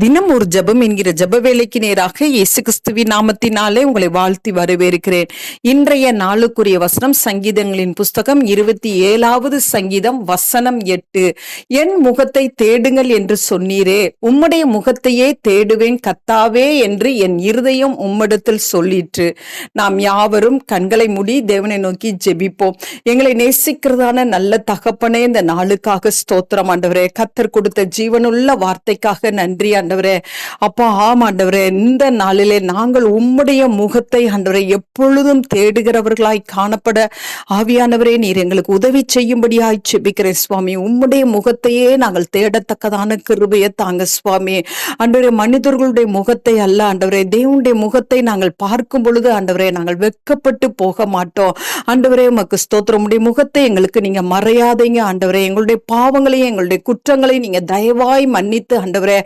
தினம் ஒரு ஜெபம் என்கிற ஜப வேலைக்கு நேராக இயேசு கிறிஸ்துவின் நாமத்தினாலே உங்களை வாழ்த்தி வரவேற்கிறேன். இன்றைய நாளுக்குரிய வசனம் சங்கீதங்களின் புஸ்தகம் இருபத்தி ஏழாவது சங்கீதம் வசனம் எட்டு. என் முகத்தை தேடுங்கள் என்று சொன்னீரே உம்முடைய முகத்தையே தேடுவேன் கத்தாவே என்று என் இருதயம் உம்மிடத்தில் சொல்லிற்று. நாம் யாவரும் கண்களை மூடி தேவனை நோக்கி ஜெபிப்போம். எங்களை நேசிக்கிறதான நல்ல தகப்பனே இந்த நாளுக்காக ஸ்தோத்திரம் ஆண்டவரே. கத்தர் கொடுத்த ஜீவனுள்ள வார்த்தைக்காக நன்றி ஆண்டவரே. அப்பா ஆம் ஆண்டவரே இந்த நாளிலே நாங்கள் உம்முடைய முகத்தை ஆண்டவரே எப்பொழுதும் தேடுகிறவர்களாய் காணப்பட ஆவியானவரே நீர் எங்களுக்கு உதவி செய்யும்படியாய் செபிக்கிறேன் சுவாமி. உம்முடைய முகத்தையே நாங்கள் தேடத்தக்கதான கிருபையை தாங்க சுவாமி. ஆண்டவரே மனிதர்களுடைய முகத்தை அல்ல ஆண்டவரே தேவனுடைய முகத்தை நாங்கள் பார்க்கும் பொழுது ஆண்டவரே நாங்கள் வெட்கப்பட்டு போக மாட்டோம். ஆண்டவரே உமக்கு ஸ்தோத்திரம். உடைய முகத்தை எங்களுக்கு நீங்க மறையாதீங்க ஆண்டவரே. எங்களுடைய பாவங்களையும் எங்களுடைய குற்றங்களையும் நீங்க தயவாய் மன்னித்து ஆண்டவரே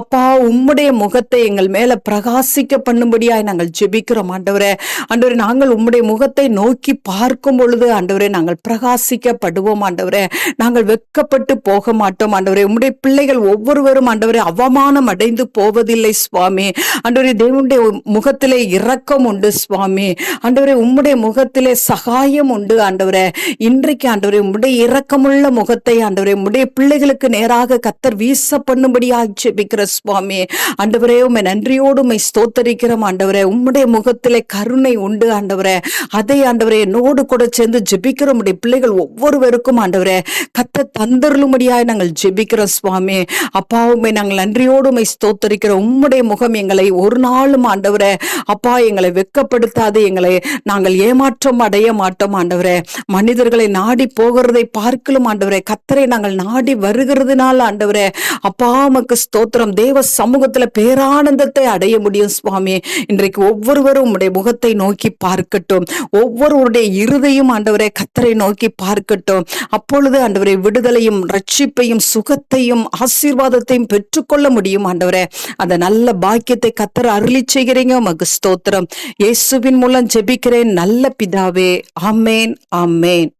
அப்பா உம்முடைய முகத்தை எங்கள் மேல பிரகாசிக்க பண்ணும்படியாய் நாங்கள் ஜெபிக்கிறோம் ஆண்டவரே. ஆண்டவரே நாங்கள் உம்முடைய முகத்தை நோக்கி பார்க்கும் பொழுது ஆண்டவரே நாங்கள் பிரகாசிக்கப்படுவோம் ஆண்டவரே. நாங்கள் வெட்கப்பட்டு போக மாட்டோம் ஆண்டவரே. உம்முடைய பிள்ளைகள் ஒவ்வொருவரும் ஆண்டவரே அவமானம் அடைந்து போவதில்லை சுவாமி. ஆண்டவரே தேவனுடைய முகத்திலே இரக்கம் உண்டு சுவாமி. ஆண்டவரே உம்முடைய முகத்திலே சகாயம் உண்டு ஆண்டவரே. இன்றைக்கு ஆண்டவரே உம்முடைய இரக்கமுள்ள முகத்தை ஆண்டவரே உம்முடைய பிள்ளைகளுக்கு நேராக கத்தர் வீச பண்ணும்படியாக ஜெபிக்கிற சுவாமி. ஆண்டவரே உண்மை நன்றியோடு உண்மை ஸ்தோத்தரிக்கிறோம் ஆண்டவரே. உம்முடைய முகத்திலே கருணை உண்டு ஆண்டவரே. அதை ஆண்டவரே என்னோடு கூட சேர்ந்து ஜெபிக்கிற உடைய பிள்ளைகள் ஒவ்வொருவருக்கும் ஆண்டவரே. கத்த தந்தருளும்படியாய் நாங்கள் ஜெபிக்கிறோம் சுவாமி. அப்பா உண்மை நாங்கள் நன்றியோடு உண்மை ஸ்தோத்தரிக்கிறோம். உம்முடைய முகம் எங்களை ஒரு நாளும் ஆண்டவரே அப்பா எங்களை வெக்கப்படுத்தாது எங்களை நாங்கள் ஏமாற்றம் அடைய மாட்டோம் ஆண்டவரே. மனிதர்களை நாடி போகிறதை பார்க்கலும் ஆண்டவரே. கத்தரை நாங்கள் நாடி வருகிறதுனால ஆண்டவரே. அப்பா உமக்கு ஸ்தோத்திரம். தேவ சமூகத்துல பேரானந்தத்தை அடைய முடியும் சுவாமி. இன்றைக்கு ஒவ்வொருவரும் உம்முடைய முகத்தை நோக்கி பார்க்கட்டும். ஒவ்வொருவருடைய இருதையும் ஆண்டவரை கத்தரை நோக்கி பார்க்கட்டும். அப்பொழுது ஆண்டவரை விடுதலையும் ரட்சிப்பையும் சுகத்தையும் ஆசீர்வாதத்தையும் பெற்றுக்கொள்ள முடியும் ஆண்டவரே. அந்த நல்ல பாக்கியத்தை கத்தர் அருளி செய்கிறீங்க உமக்கு ஸ்தோத்திரம். இயேசுவின் மூலம் ஜெபிக்கிறேன் நல்ல பிதாவே. ஆமேன் ஆமேன்.